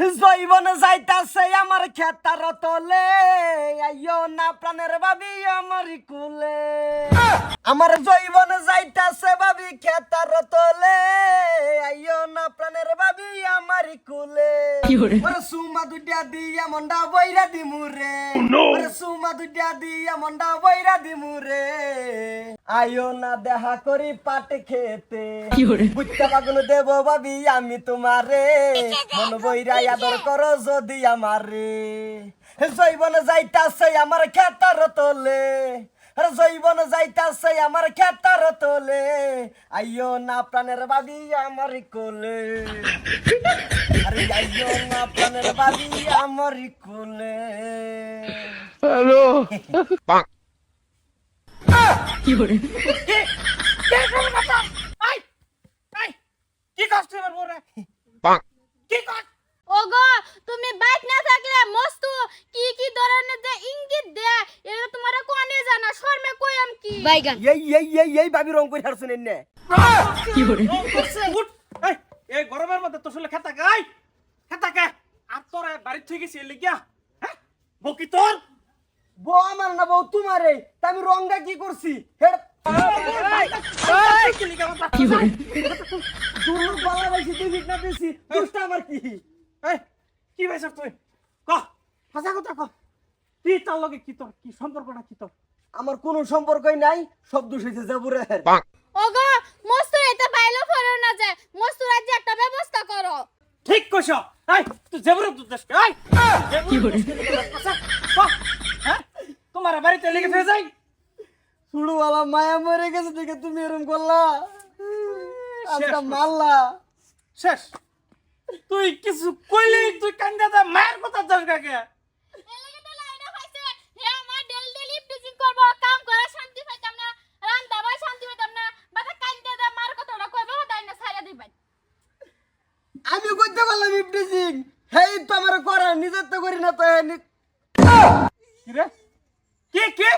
জৈবন যাইতাছে আমার খেতার তলে। আইও না প্রাণের ভাবি আমার কুলে। আমার জৈবন যাইতাছে ভাবি খেতার তলে। আইও না প্রাণের ভাবি আমার কুলে। ওরে সুমা দুটা দিয়া মন্ডা বইরা দিমুরে ওরে সুমা দুটা দিয়া মন্ডা বইরা দিমুরে আইও না দেখা করি পাট খেতে। বুঝতে পাগল দেব ভাবি আমি তোমারে। মন বইরা আদর করো যদি আমারে। জৈবন যাইতাছে আমার খেতার তোলে। আরে জৈবন যাইতাছে আমার খেতার তোলে। আইও না প্রাণের ভাবি আমার কোলে। আরে আইও না প্রাণের ভাবি আমার কোলে। কি কষ্ট এবার বড় কি কষ্ট ওগো তুমি বাইক না থাকলে মস্তু কি কি ধরনের যে ইঙ্গিত দে এটা তোমার কোনে জানা? শর্মে কইম কি? বাইগান। এই এই এই এই ভাবি রং করে হারছেন এনে উঠ এই এই গরমের মধ্যে তোর সলে খেতা গাই খেতা কে? আর তোর বাড়ি থেকে গেছি এলি গিয়া হ্যাঁ? বকি তোর? বউ আমার না বউ তোমারে। তা আমি রংটা কি করছি? কি তুই আমার কি? এই তুই ক কথা ক। কি তার লগে কি তোর কি সম্পর্কটা কি তোর? আমার কোনো সম্পর্কই নাই সব দোষ হয়েছে জাবুরে ওগো মস্তু এটা বাইলো ফেরো না যায় একটা ব্যবস্থা করো। ঠিক কইছ। এই তুই জেবর তুই দেশ এই কি করে তোমার বাড়িতে লেগে ফেলে যাই। শুড়ুওয়ালা মায়া মরে গেছে দেখে তুমি এরকম করলা। আজকে মারলা। শেষ। তুই কিছু কইলেই তুই কান্দা দা মায়ের কথা যাস কাকে? হে আমার আমি করতে পারলাম ইফটিজিং হেই তো আমার করে নিজের তো করি না তো হে রে? কি কি?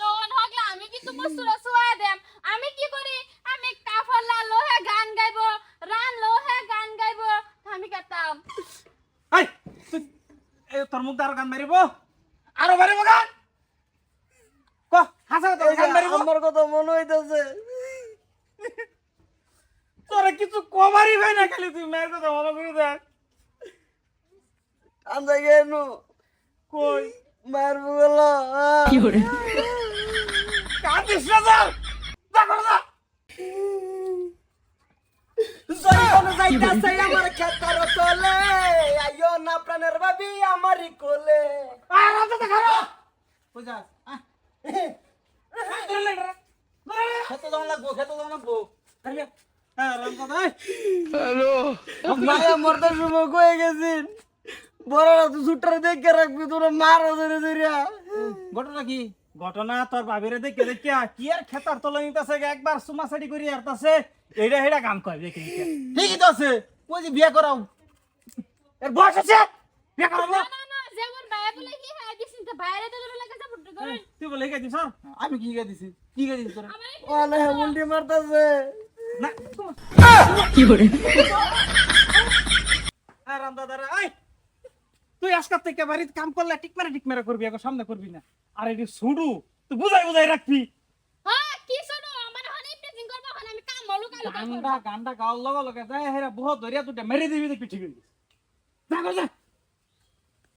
তখন হগলা আমি কিন্তু মস্তুরা শুয়াই দেম? আমি কি করি? আমি কাফলা লোহে গান গাইবো রান লোহে গান গাইবো আমি কাতাম। এই এ তোর মুখ দ্বারা গান মারিব? আরও মারিব গান? ক হাসা যে গান মারিব? আমার কথা মনে হইতেছে। তোরা কিছু কমারি ভাই না খালি তুই মায়ের কথা মনে করে দেখ। আন্দা গেল কই? মার বগলা কাঁদিস না স্যার দেখো না যাইতাছে আমার খেতার তলে আইও না প্রাণের ভাবি আমারই কোলে। আর রাতে দেখারো বুঝা খেতে যাওয়া লাগবো খেতে যাওয়া লাগবো। হ্যাঁ রামদাদা মায়া মরতে সময় কয়ে গেছিন বড়রা তো ছুটারে দেখে রাখবি তোরা মারো ধরে ধরিয়া ঘটনা কি? ঘটনা তোর ভাবিরে দেখে দেখে কি আর খেতার তলে নিতেছে একবার সুমাসাডি করি আর তাছে এইটা হেডা গান কয় দেখে ঠিকই তো আছে ওই যে বিয়ে করাও? এর বয়স আছে বিয়ে করাবো না? না না যেমন ভাই বলে কি হ্যাঁ দিছিন তো বাইরে তো দূরে লাগে যাব করে। তুই বলে কে দিস আমি কি কে দিছি? কি কে দিছি তোরা? অনে উল্টি মারতাছে। না আর রামদাদারা আই তুই আজকাল থেকে বাড়িতে কাম করলে টিক মেরে করবি এখন সামনে করবি না। আর এটি ছুডু তুই বুঝাই বুঝাই রাখবি। হ্যাঁ গান্ডা গান্ডা গাওয়ার লগে লগে যায় হেরা বহুত ধরিয়া তুই মেরে দিবি দেখবি ঠিক হয়ে গেছে। যা।